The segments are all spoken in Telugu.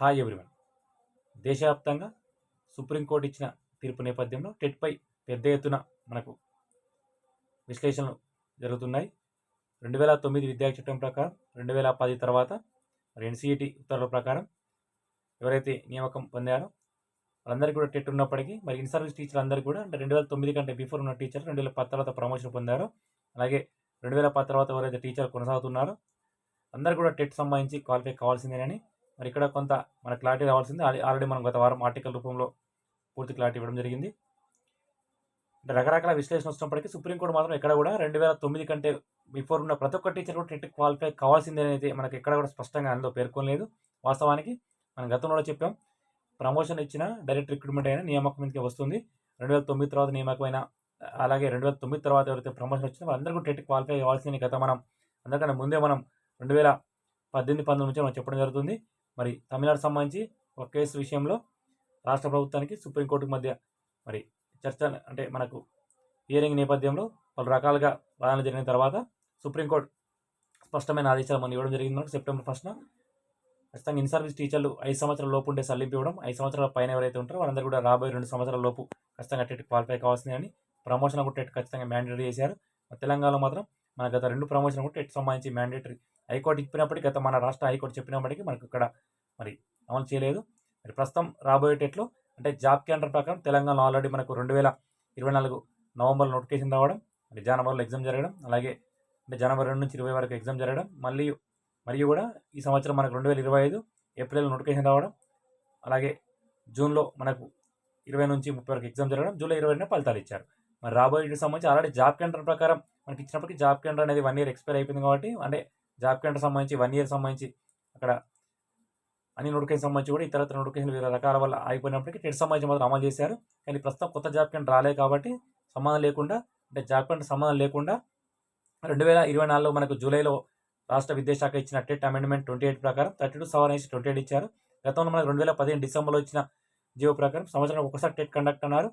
హాయ్ ఎవ్రీవన్ దేశవ్యాప్తంగా సుప్రీంకోర్టు ఇచ్చిన తీర్పు నేపథ్యంలో టెట్పై పెద్ద ఎత్తున మనకు విశ్లేషణలు జరుగుతున్నాయి. రెండు వేల తొమ్మిది విద్యా చట్టం ప్రకారం రెండు వేల పది తర్వాత మరి ఎన్సీఈటీ ఉత్తర్వుల ప్రకారం ఎవరైతే నియామకం పొందారో వాళ్ళందరికీ కూడా టెట్ ఉన్నప్పటికీ మరి ఇన్ సర్వీస్ టీచర్ అందరికీ కూడా అంటే రెండు వేల తొమ్మిది కంటే బిఫోర్ ఉన్న టీచర్ రెండు వేల పది తర్వాత ప్రమోషన్ పొందారో. అలాగే రెండు వేల పది తర్వాత ఎవరైతే టీచర్ కొనసాగుతున్నారో అందరు కూడా టెట్ సంబంధించి క్వాలిఫై కావాల్సిందేనని మరి ఇక్కడ కొంత మన క్లారిటీ రావాల్సింది. ఆల్రెడీ మనం గత వారం ఆర్టికల్ రూపంలో పూర్తి క్లారిటీ ఇవ్వడం జరిగింది. అంటే రకరకాల విశ్లేషణ వచ్చినప్పటికీ సుప్రీంకోర్టు మాత్రం ఎక్కడ కూడా రెండు వేల తొమ్మిది కంటే బిఫోర్ ఉన్న ప్రతి ఒక్క టీచర్ కూడా టెట్ క్వాలిఫై కావాల్సిందే అనేది మనకి ఎక్కడ కూడా స్పష్టంగా అందులో పేర్కొనలేదు. వాస్తవానికి మనం గతంలో కూడా చెప్పాం. ప్రమోషన్ ఇచ్చిన డైరెక్ట్ రిక్రూట్మెంట్ అయినా నియామకం మీదకి వస్తుంది. రెండు వేల తొమ్మిది తర్వాత నియామకమైన అలాగే రెండు వేల తొమ్మిది తర్వాత ఎవరైతే ప్రమోషన్ వచ్చినా వాళ్ళందరూ కూడా టెట్ క్వాలిఫై కావాల్సింది గత మనం. అందుకని ముందే మనం రెండు వేల పద్దెనిమిది పంతొమ్మిది నుంచి మనం చెప్పడం జరుగుతుంది. మరి తమిళనాడు సంబంధించి ఒక కేసు విషయంలో రాష్ట్ర ప్రభుత్వానికి సుప్రీంకోర్టుకు మధ్య మరి చర్చ అంటే మనకు హియరింగ్ నేపథ్యంలో పలు రకాలుగా వాదనలు జరిగిన తర్వాత సుప్రీంకోర్టు స్పష్టమైన ఆదేశాలు మనం ఇవ్వడం జరిగింది. మనకు సెప్టెంబర్ ఫస్ట్న ఖచ్చితంగా ఇన్ సర్వీస్ టీచర్లు ఐదు సంవత్సరాల లోపు ఉండే సల్లింపు ఇవ్వడం ఐదు సంవత్సరాల పైన ఎవరైతే ఉంటారో వాళ్ళందరూ కూడా రాబోయే రెండు సంవత్సరాల లోపు ఖచ్చితంగా టెట్ క్వాలిఫై కావాల్సిందని ప్రమోషన్ కూడా టెట్ ఖచ్చితంగా మ్యాండేటరీ చేశారు. మరి తెలంగాణలో మాత్రం మన గత రెండు ప్రమోషన్ కూడా టెట్ సంబంధించి మ్యాండేటరీ హైకోర్టు చెప్పినప్పటికీ గత మన రాష్ట్ర హైకోర్టు చెప్పినప్పటికీ మనకు ఇక్కడ మరి అమలు చేయలేదు. మరి ప్రస్తుతం రాబోయే టెట్లు అంటే జాబ్ క్యాలెండర్ ప్రకారం తెలంగాణలో ఆల్రెడీ మనకు రెండు వేల ఇరవై నాలుగు నవంబర్లో నోటిఫికేషన్ రావడం అంటే జనవరిలో ఎగ్జామ్ జరగడం అలాగే అంటే జనవరి రెండు నుంచి ఇరవై వరకు ఎగ్జామ్ జరగడం మళ్ళీ మరియు కూడా ఈ సంవత్సరం మనకు రెండు వేల ఇరవై ఐదు ఏప్రిల్ నోటిఫికేషన్ రావడం అలాగే జూన్లో మనకు ఇరవై నుంచి ముప్పై వరకు ఎగ్జామ్ జరగడం జూలై ఇరవై ఫలితాలు ఇచ్చారు. మరి రాబోయే వీటికి సంబంధించి ఆల్రెడీ జాబ్ క్యాలెండర్ ప్రకారం మనకి ఇచ్చినప్పటికీ జాబ్ క్యాలెండర్ అనేది వన్ ఇయర్ ఎక్స్పైర్ అయిపోయింది కాబట్టి అంటే జాబ్ క్యాలెండర్ సంబంధించి వన్ ఇయర్ సంబంధించి అక్కడ అన్ని నోటిఫికేషన్ సంబంధించి కూడా ఇతర నోటిఫికేషన్ వివిధ రకాల వల్ల అయిపోయినప్పటికీ టెట్ సంబంధించి మాత్రం అమలు చేశారు. కానీ ప్రస్తుతం కొత్త జాబ్ క్యాలెండర్ రాలే కాబట్టి సంబంధం లేకుండా అంటే జాబ్ క్యాలెండర్ సంబంధం లేకుండా రెండు వేల ఇరవై నాలుగులో మనకు జూలైలో రాష్ట్ర విద్యాశాఖ ఇచ్చిన టెట్ అమెండ్మెంట్ ట్వంటీ ఎయిట్ ప్రకారం థర్టీ టూ సెవెన్ వేసి ట్వంటీ ఎయిట్ ఇచ్చారు. గతంలో మనకు రెండు వేల పదిహేను డిసెంబర్లో ఇచ్చిన జీవో ప్రకారం సంవత్సరం ఒకసారి టెట్ కండక్ట్ అన్నారు.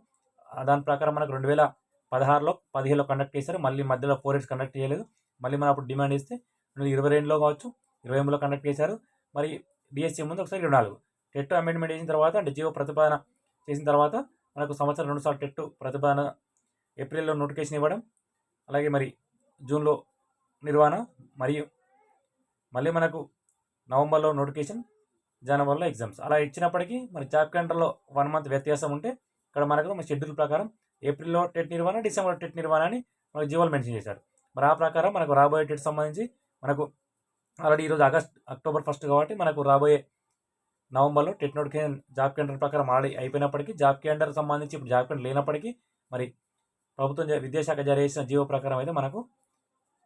దాని ప్రకారం మనకు రెండు వేల పదహారులో పదిహేనులో కండక్ట్ చేశారు. మళ్ళీ మధ్యలో ఫోర్ ఇయర్స్ కండక్ట్ చేయలేదు. మళ్ళీ మనం అప్పుడు డిమాండ్ ఇస్తే రెండు ఇరవై రెండులో కావచ్చు ఇరవై ఎనిమిదిలో కండక్ట్ చేశారు. మరి డిఎస్సీ ముందు ఒకసారి ఇరవై నాలుగు. టెట్ అమెండ్మెంట్ చేసిన తర్వాత అంటే జీవో ప్రతిపాదన చేసిన తర్వాత మనకు సంవత్సరం రెండు సార్లు టెట్ ప్రతిపాదన ఏప్రిల్లో నోటిఫికేషన్ ఇవ్వడం అలాగే మరి జూన్లో నిర్వహణ మరియు మళ్ళీ మనకు నవంబర్లో నోటిఫికేషన్ జనవరిలో ఎగ్జామ్స్ అలా ఇచ్చినప్పటికీ మరి జాబ్ క్యాండర్లో వన్ మంత్ వ్యత్యాసం ఉంటే ఇక్కడ మనకు మన షెడ్యూల్ ప్రకారం ఏప్రిల్లో టెట్ నిర్వహణ డిసెంబర్ టెట్ నిర్వహణ అని మనకు జీవోలు మెన్షన్ చేశారు. మరి ఆ ప్రకారం మనకు రాబోయే టెట్ సంబంధించి మనకు ఆల్రెడీ ఈరోజు ఆగస్ట్ అక్టోబర్ ఫస్ట్ కాబట్టి మనకు రాబోయే నవంబర్లో టెట్ నోటిఫికేషన్ జాబ్ క్యాండర్ ప్రకారం ఆల్రెడీ అయిపోయినప్పటికీ జాబ్ క్యాండర్ సంబంధించి ఇప్పుడు జాబ్ క్యాండర్ లేనప్పటికీ మరి ప్రభుత్వం విద్యాశాఖ జారీ చేసిన జీవో ప్రకారం అయితే మనకు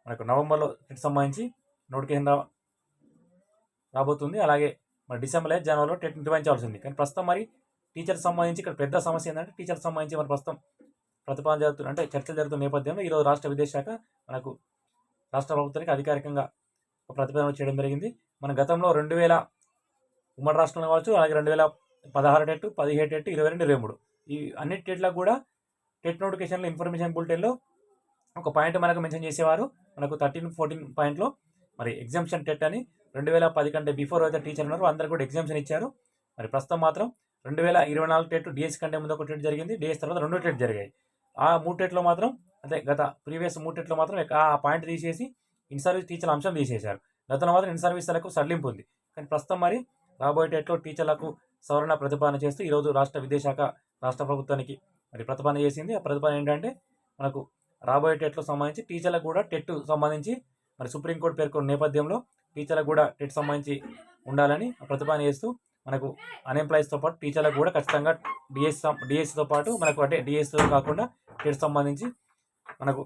మనకు నవంబర్లో టెట్ సంబంధించి నోటిఫికేషన్ రా రాబోతుంది. అలాగే మరి డిసెంబర్ అయితే జనవరిలో టెట్ నిర్వహించాల్సింది కానీ ప్రస్తుతం మరి టీచర్కి సంబంధించి ఇక్కడ పెద్ద సమస్య ఏంటంటే టీచర్కి సంబంధించి మన ప్రస్తుతం ప్రతిపాదన జరుగుతున్న అంటే చర్చలు జరుగుతున్న నేపథ్యంలో ఈరోజు రాష్ట్ర విదేశాఖ మనకు రాష్ట్ర ప్రభుత్వానికి అధికారికంగా ఒక ప్రతిపాదన చేయడం జరిగింది. మన గతంలో రెండు వేల ఉమ్మడి రాష్ట్రంలో కావచ్చు అలాగే రెండు వేల పదహారు టెట్ పదిహేడు టెట్ ఇరవై రెండు ఇరవై మూడు. ఈ అన్ని టెట్లకు కూడా టెట్ నోటిఫికేషన్లో ఇన్ఫర్మేషన్ బులెటిన్లో ఒక పాయింట్ మనకు మెన్షన్ చేసేవారు. మనకు థర్టీన్ ఫోర్టీన్ పాయింట్లో మరి ఎగ్జామ్షన్ టెట్ అని రెండు వేల పది కంటే బిఫోర్ అయితే టీచర్ ఉన్నారు. అందరు కూడా ఎగ్జామ్షన్ ఇచ్చారు. మరి ప్రస్తుతం మాత్రం రెండు వేల ఇరవై నాలుగు టెట్ డిఎస్ కంటే ముందు ఒక టెట్ జరిగింది డిఎస్ తర్వాత రెండు టెట్ జరిగాయి. ఆ మూడు టెట్లో మాత్రం అంటే గత ప్రీవియస్ మూడు టెట్లో మాత్రం ఆ పాయింట్ తీసేసి ఇన్ సర్వీస్ టీచర్ల అంశం తీసేశారు. గతంలో మాత్రం ఇన్ సర్వీస్లకు సడలింపు ఉంది. కానీ ప్రస్తుతం మరి రాబోయే టెట్లో టీచర్లకు సవరణ ప్రతిపాదన చేస్తూ ఈరోజు రాష్ట్ర విదేశాఖ రాష్ట్ర ప్రభుత్వానికి మరి ప్రతిపాదన చేసింది. ఆ ప్రతిపాదన ఏంటంటే మనకు రాబోయే టెట్లో సంబంధించి టీచర్లకు కూడా టెట్ సంబంధించి మరి సుప్రీంకోర్టు పేర్కొన్న నేపథ్యంలో టీచర్లకు కూడా టెట్ సంబంధించి ఉండాలని ప్రతిపాదన చేస్తూ మనకు అన్ఎంప్లాయీస్తో పాటు టీచర్లకు కూడా ఖచ్చితంగా డిఎస్ డిఎస్సితో పాటు మనకు అంటే డిఎస్తో కాకుండా టెట్ సంబంధించి మనకు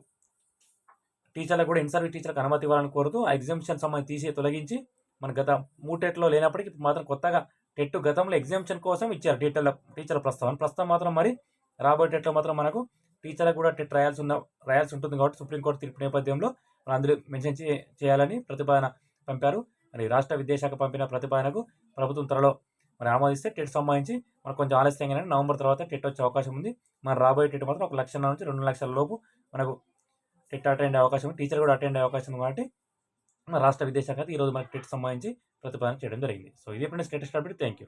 టీచర్లకు కూడా ఇన్సర్వీస్ టీచర్లకు అనుమతి ఇవ్వాలని కోరుతూ ఆ ఎగ్జామ్షన్ సంబంధించి తీసి తొలగించి మన గత మూడు టెట్లో లేనప్పటికీ ఇప్పుడు మాత్రం కొత్తగా టెట్ గతంలో ఎగ్జామ్షన్ కోసం ఇచ్చారు టీచర్ల టీచర్ల ప్రస్తావన. ప్రస్తుతం మాత్రం మరి రాబోయే టెట్లో మాత్రం మనకు టీచర్లకు కూడా టెట్ రాయాల్సి ఉన్న రాయాల్సి ఉంటుంది కాబట్టి సుప్రీంకోర్టు తీర్పు నేపథ్యంలో మరి అందరూ మెన్షన్ చేయాలని ప్రతిపాదన పంపారు. మరి రాష్ట్ర విద్యాశాఖ పంపిన ప్రతిపాదనకు ప్రభుత్వం త్వరలో మరి ఆమోదిస్తే టెట్ సంబంధించి మనకు కొంచెం ఆలస్యంగానే నవంబర్ తర్వాత టెట్ వచ్చే అవకాశం ఉంది. మన రాబోయే టెట్ మాత్రం ఒక లక్ష నుంచి రెండు లక్షల లోపు మనకు టెట్ అటెండ్ అయ్యే అవకాశం ఉంది. టీచర్ కూడా అటెండ్ అయ్యే అవకాశం ఉంది కాబట్టి మన రాష్ట్ర విద్యాశాఖ అయితే ఈరోజు మనకి టెట్ సంబంధించి ప్రతిపాదన చేయడం జరిగింది. సో ఇది friends latest update thank you